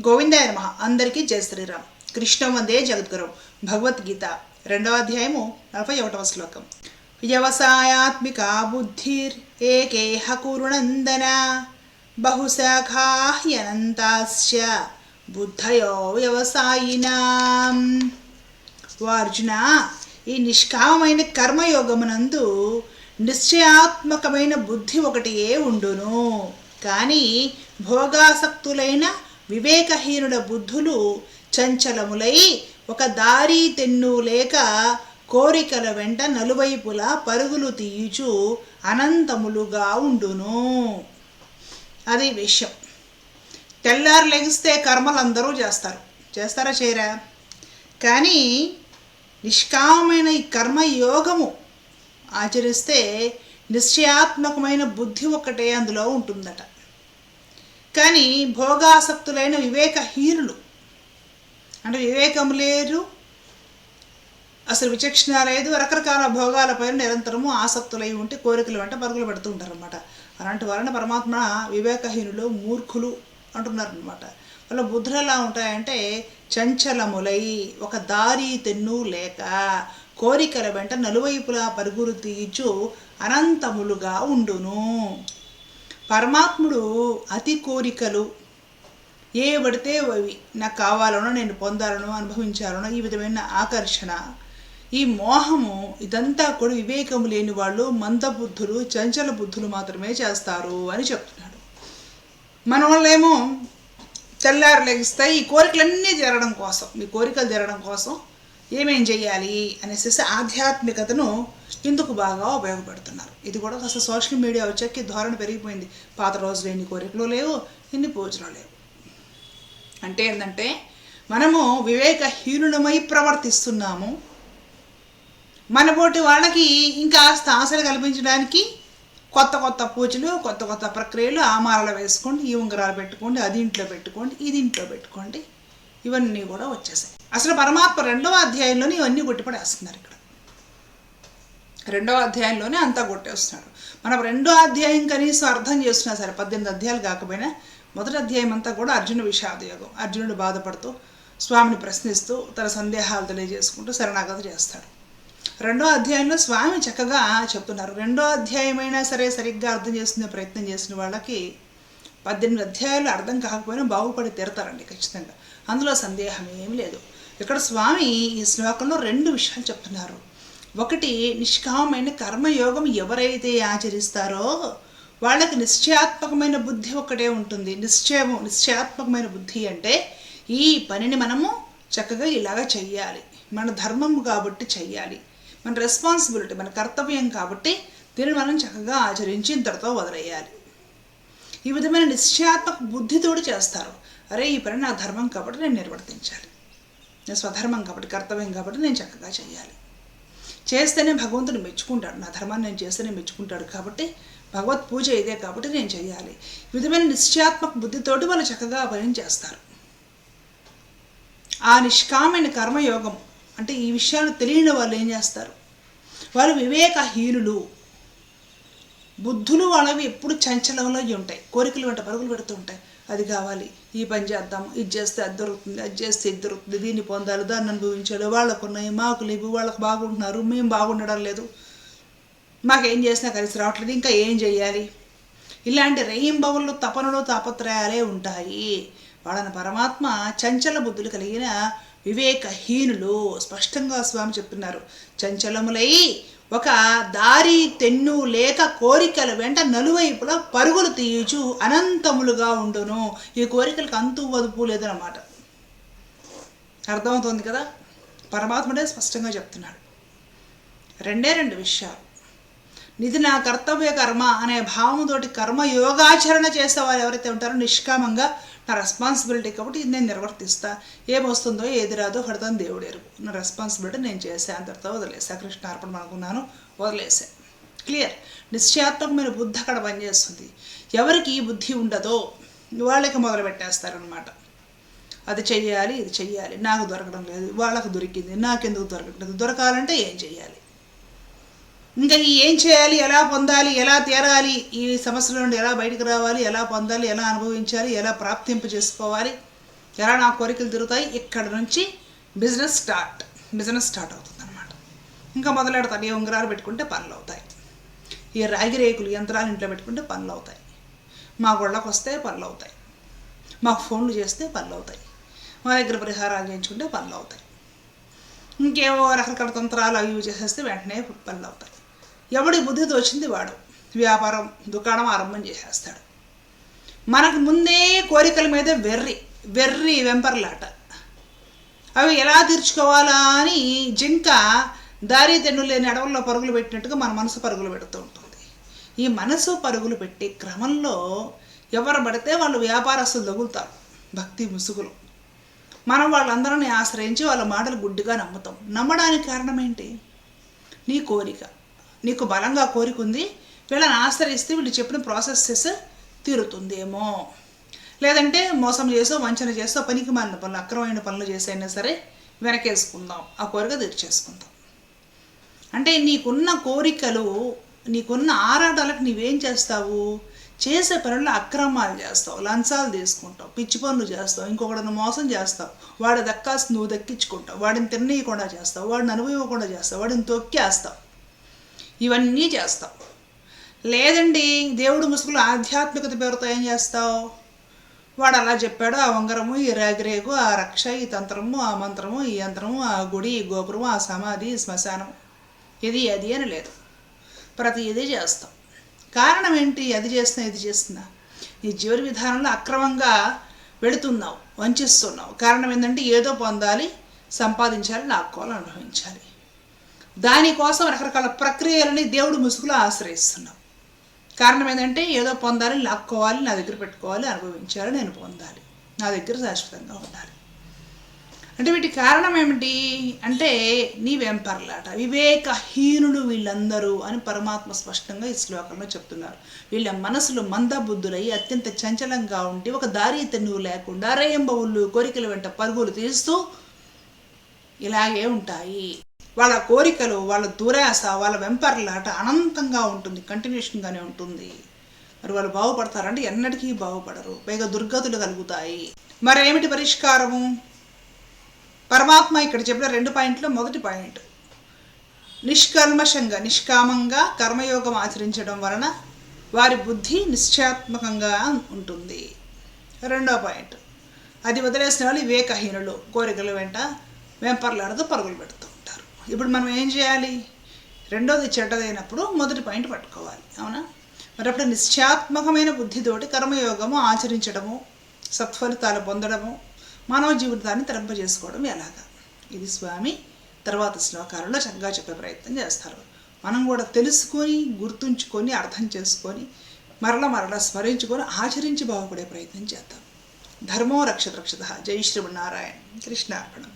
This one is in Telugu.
గోవిందాయ నమ. అందరికీ జయ శ్రీరామ్. కృష్ణ వందే జగద్గురు. భగవద్గీత రెండవ అధ్యాయము నలభై ఒకటవ శ్లోకం. వ్యవసాయాత్మిక బుద్ధిర్ ఏకేహ కురునందన బహుశాఖాహ్యనంతాశ్చ బుద్ధయో వ్యవసాయినాం. ఓ అర్జున ఈ నిష్కామమైన కర్మయోగమునందు నిశ్చయాత్మకమైన బుద్ధి ఒకటియే ఉండును. కానీ భోగాసక్తులైన వివేకహీనుల బుద్ధులు చంచలములై ఒక దారి తెన్ను లేక కోరికల వెంట నలువైపులా పరుగులు తీయుచు అనంతములుగా ఉండును. అది విషయం. తెల్లారు లెగిస్తే కర్మలందరూ చేస్తారు. చేస్తారా చేయరా? కానీ నిష్కామమైన ఈ కర్మయోగము ఆచరిస్తే నిశ్చయాత్మకమైన బుద్ధి ఒక్కటే అందులో ఉంటుందట. కానీ భోగాసక్తులైన వివేకహీనులు అంటే వివేకం లేరు అసలు విచక్షణ లేదు రకరకాల భోగాలపైన నిరంతరము ఆసక్తులై ఉంటే కోరికలు వెంట పరుగులు పెడుతూ ఉంటారనమాట అలాంటి వలన పరమాత్మ వివేకహీనులు మూర్ఖులు అంటున్నారు అనమాట వాళ్ళ బుద్ధులు ఎలా ఉంటాయంటే చంచలములై ఒక దారి తెన్ను లేక కోరికల వెంట నలువైపులా పరుగులు తీయచు అనంతములుగా ఉండును. పరమాత్ముడు అతి కోరికలు ఏ పడితే అవి నాకు కావాలనో నేను పొందాలనో అనుభవించాలనో ఈ విధమైన ఆకర్షణ ఈ మోహము ఇదంతా కూడా వివేకము లేని వాళ్ళు మందబుద్ధులు చంచల బుద్ధులు మాత్రమే చేస్తారు అని చెప్తున్నాడు. మన వాళ్ళేమో తెల్లారు లెగిస్తాయి ఈ కోరికలన్నీ తీరడం కోసం మీ కోరికలు తీరడం కోసం ఏమేం చేయాలి అనేసి ఆధ్యాత్మికతను ఇందుకు బాగా ఉపయోగపడుతున్నారు. ఇది కూడా కాస్త సోషల్ మీడియా వచ్చాక ధోరణి పెరిగిపోయింది. పాత రోజులు ఎన్ని కోరికలు లేవు ఎన్ని పూజలు లేవు. అంటే ఏంటంటే మనము వివేకహీనులమై ప్రవర్తిస్తున్నాము. మనపోటి వాళ్ళకి ఇంకా ఆశలు కల్పించడానికి కొత్త కొత్త పూజలు కొత్త కొత్త ప్రక్రియలు ఆమారాలు వేసుకోండి ఈ ఉంగరాలు పెట్టుకోండి అది ఇంట్లో పెట్టుకోండి ఇది ఇంట్లో పెట్టుకోండి. ఇవన్నీ కూడా వచ్చేసాయి. అసలు పరమాత్మ రెండవ అధ్యాయంలోనే ఇవన్నీ కొట్టిపడేస్తున్నారు ఇక్కడ. రెండవ అధ్యాయంలోనే అంతా కొట్టేస్తున్నాడు. మనం రెండో అధ్యాయం కనీసం అర్థం చేస్తున్నా సరే పద్దెనిమిది అధ్యాయాలు కాకపోయినా మొదటి అధ్యాయం అంతా కూడా అర్జున విషాదయోగం. అర్జునుడు బాధపడుతూ స్వామిని ప్రశ్నిస్తూ తన సందేహాలు తెలియజేసుకుంటూ శరణాగతి చేస్తాడు. రెండో అధ్యాయంలో స్వామి చక్కగా చెప్తున్నారు. రెండో అధ్యాయమైనా సరే సరిగ్గా అర్థం చేసుకునే ప్రయత్నం చేసిన వాళ్ళకి పద్దెనిమిది అధ్యాయాలు అర్థం కాకపోయినా బాగుపడి తీరతారండి ఖచ్చితంగా. అందులో సందేహం ఏమీ లేదు. ఇక్కడ స్వామి ఈ శ్లోకంలో రెండు విషయాలు చెప్తున్నారు. ఒకటి నిష్కామమైన కర్మయోగం ఎవరైతే ఆచరిస్తారో వాళ్ళకి నిశ్చయాత్మకమైన బుద్ధి ఒకటే ఉంటుంది. నిశ్చయము నిశ్చయాత్మకమైన బుద్ధి అంటే ఈ పనిని మనము చక్కగా ఇలాగ చెయ్యాలి. మన ధర్మం కాబట్టి చెయ్యాలి. మన రెస్పాన్సిబిలిటీ మన కర్తవ్యం కాబట్టి దీన్ని మనం చక్కగా ఆచరించి ఇంతటితో వదిలేయాలి. ఈ విధమైన నిశ్చయాత్మక బుద్ధితోడు చేస్తారు. అరే ఈ పని నా ధర్మం కాబట్టి నేను నిర్వర్తించాలి. నేను స్వధర్మం కాబట్టి కర్తవ్యం కాబట్టి నేను చక్కగా చేయాలి చేస్తేనే భగవంతుడు మెచ్చుకుంటాడు. నా ధర్మాన్ని నేను చేస్తేనే మెచ్చుకుంటాడు కాబట్టి భగవత్ పూజ ఇదే కాబట్టి నేను చేయాలి ఈ విధమైన నిశ్చయాత్మక బుద్ధితోటి వాళ్ళు చక్కగా పని చేస్తారు. ఆ నిష్కామైన కర్మయోగం అంటే ఈ విషయాలు తెలియని వాళ్ళు ఏం చేస్తారు? వాళ్ళు వివేకహీనులు. బుద్ధులు వాళ్ళవి ఎప్పుడు చంచలంలో ఉంటాయి. కోరికలు వెంట పరుగులు పెడుతూ ఉంటాయి. అది కావాలి. ఈ పని చేద్దాం ఇది చేస్తే అది దొరుకుతుంది. అది చేస్తే ఇది దొరుకుతుంది. దీన్ని పొందాలి దాన్ని అనుభవించాలి. వాళ్ళకు ఉన్నాయి మాకు లేవు వాళ్ళకు బాగుంటున్నారు మేము బాగుండడం లేదు. మాకేం చేసినా కలిసి రావట్లేదు. ఇంకా ఏం చేయాలి ఇలాంటి రెయింబవులు తపనలు తాపత్రయాలే ఉంటాయి. వాళ్ళని పరమాత్మ చంచల బుద్ధులు కలిగిన వివేకహీనులు. స్పష్టంగా స్వామి చెప్తున్నారు. చంచలములై ఒక దారి తెన్ను లేక కోరికల వెంట నలువైపులా పరుగులు తీయుచు అనంతములుగా ఉండును. ఈ కోరికలకు అంతు వదుపు లేదన్నమాట. అర్థమవుతుంది కదా? పరమాత్ముడే స్పష్టంగా చెప్తున్నాడు. రెండే రెండు విషయాలు. నిధి నా కర్తవ్య కర్మ అనే భావంతోటి కర్మ యోగాచరణ చేసేవారు ఎవరైతే ఉంటారో నిష్కామంగా నా రెస్పాన్సిబిలిటీ కాబట్టి ఇది నేను నిర్వర్తిస్తా. ఏమొస్తుందో ఏది రాదో పడతాను దేవుడు ఎరుగు. నా రెస్పాన్సిబిలిటీ నేను చేసే అంతటితో వదిలేసా. కృష్ణ అర్పణ అనుకున్నాను వదిలేసా. క్లియర్ నిశ్చయాత్మకమైన బుద్ధి అక్కడ పనిచేస్తుంది. ఎవరికి ఈ బుద్ధి ఉండదో వాళ్ళకి మొదలు పెట్టేస్తారనమాట అది చెయ్యాలి ఇది చెయ్యాలి. నాకు దొరకడం లేదు వాళ్ళకు దొరికింది నాకెందుకు దొరకట్లేదు. దొరకాలంటే ఏం చెయ్యాలి? ఇంకా ఈ ఏం చేయాలి ఎలా పొందాలి ఎలా తీరాలి ఈ సమస్యల నుండి ఎలా బయటకు రావాలి ఎలా పొందాలి ఎలా అనుభవించాలి ఎలా ప్రాప్తింపు చేసుకోవాలి ఎలా నా కోరికలు తిరుగుతాయి ఇక్కడ నుంచి బిజినెస్ స్టార్ట్ బిజినెస్ స్టార్ట్ అవుతుంది అనమాట ఇంకా మొదలెడతాను. ఏ ఉంగరాలు పెట్టుకుంటే పనులు అవుతాయి. ఈ రాగి రేకులు యంత్రాలు ఇంట్లో పెట్టుకుంటే పనులు అవుతాయి. మా గొళ్ళకు వస్తే పనులు అవుతాయి. మాకు ఫోన్లు చేస్తే పనులు అవుతాయి. మా దగ్గర పరిహారాలు చేయించుకుంటే పనులు అవుతాయి. ఇంకేవో రకరకాల తంత్రాలు అవి యూజ్ చేసేస్తే వెంటనే పనులు అవుతాయి. ఎవడి బుద్ధి తోచింది వాడు. వ్యాపారం దుకాణం ఆరంభం చేసేస్తాడు. మనకు ముందే కోరికల మీద వెర్రి వెర్రి వెంపర్లాట. అవి ఎలా తీర్చుకోవాలా అని జింక దారి తెన్ను లేని అడవుల్లో పరుగులు పెట్టినట్టుగా మన మనసు పరుగులు పెడుతూ ఉంటుంది. ఈ మనసు పరుగులు పెట్టే క్రమంలో ఎవరు పడితే వాళ్ళు వ్యాపారస్తులు తగులుతారు. భక్తి ముసుగులు. మనం వాళ్ళందరినీ ఆశ్రయించి వాళ్ళ మాటలు గుడ్డిగా నమ్ముతాం. నమ్మడానికి కారణం ఏంటి? నీ కోరిక. నీకు బలంగా కోరిక ఉంది వీళ్ళని ఆశ్రయిస్తే వీళ్ళు చెప్పిన ప్రాసెస్ తీరుతుందేమో. లేదంటే మోసం చేసో వంచన చేసో పనికి మాలిన పనులు అక్రమమైన పనులు చేసైనా సరే వెనకేసుకుందాం. ఆ కోరిక తీర్చేసుకుందాం. అంటే నీకున్న కోరికలు నీకున్న ఆరాటాలకు నీవేం చేస్తావు? చేసే పనుల్లో అక్రమాలు చేస్తావు లంచాలు తీసుకుంటావు పిచ్చి పనులు చేస్తావు ఇంకొకటిని మోసం చేస్తావు వాడు దక్కాల్సి నువ్వు దక్కించుకుంటావు వాడిని తిన్నయకుండా చేస్తావు వాడిని అనుభవించకుండా చేస్తావు వాడిని తొక్కేస్తావు. ఇవన్నీ చేస్తావు లేదండి దేవుడు ముసుగులు ఆధ్యాత్మికత పేరుతో ఏం చేస్తావు? వాడు అలా చెప్పాడు ఆ ఉంగరము ఈ రాగిరేగు ఆ రక్ష ఈ తంత్రము ఆ మంత్రము ఈ యంత్రము ఆ గుడి ఈ గోపురము ఆ సమాధి ఈ ఇది అది అని లేదు. ప్రతి ఇది చేస్తాం. కారణం ఏంటి? అది చేస్తున్నా ఇది చేస్తున్నా. నీ జీవన విధానంలో అక్రమంగా వెళుతున్నావు వంచిస్తున్నావు. కారణం ఏంటంటే ఏదో పొందాలి సంపాదించాలి లాక్కోవాలి అనుభవించాలి. దానికోసం రకరకాల ప్రక్రియలని దేవుడు ముసుగులో ఆశ్రయిస్తున్నాం. కారణం ఏంటంటే ఏదో పొందాలి లాక్కోవాలి నా దగ్గర పెట్టుకోవాలి అనుభవించాలి నేను పొందాలి. నా దగ్గర శాశ్వతంగా ఉండాలి. అంటే వీటి కారణం ఏమిటి? అంటే నీ వెంపర్లాట వివేకహీనులు వీళ్ళందరూ అని పరమాత్మ స్పష్టంగా ఈ శ్లోకంలో చెప్తున్నారు. వీళ్ళ మనసులు మందబుద్ధులై అత్యంత చంచలంగా ఉండి ఒక దారి తెన్నువు లేకుండా రేయంబవుళ్ళు కోరికల వెంట పరుగులు తీస్తూ ఇలాగే ఉంటాయి. వాళ్ళ కోరికలు వాళ్ళ దురాశ వాళ్ళ వెంపర్లాట అనంతంగా ఉంటుంది కంటిన్యూషన్గానే ఉంటుంది. మరి వాళ్ళు బాగుపడతారంటే ఎన్నటికీ బాగుపడరు పైగా దుర్గతులు కలుగుతాయి. మరి ఏమిటి పరిష్కారము? పరమాత్మ ఇక్కడ చెప్పిన రెండు పాయింట్లో మొదటి పాయింట్. నిష్కల్మషంగా నిష్కామంగా కర్మయోగం ఆచరించడం వలన వారి బుద్ధి నిశ్చయాత్మకంగా ఉంటుంది. రెండో పాయింట్. అది వదిలేసిన వాళ్ళు వివేకహీనులు. కోరికల వెంట వెంపర్లాడుతూ పరుగులు పెడతారు. ఇప్పుడు మనం ఏం చేయాలి? రెండోది చెడ్డదైనప్పుడు మొదటి పాయింట్ పట్టుకోవాలి. అవునా? మరి అప్పుడు నిశ్చయాత్మకమైన బుద్ధితోటి కర్మయోగము ఆచరించడము సత్ఫలితాలు పొందడము మానవ జీవితాన్ని తరింపజేసుకోవడం ఎలాగా? ఇది స్వామి తర్వాత శ్లోకాలలో చక్కగా చెప్పే ప్రయత్నం చేస్తారు. మనం కూడా తెలుసుకొని గుర్తుంచుకొని అర్థం చేసుకొని మరల మరల స్మరించుకొని ఆచరించి బాగుపడే ప్రయత్నం చేద్దాం. ధర్మో రక్షత రక్షత జై శ్రీమన్నారాయణ. కృష్ణార్పణం.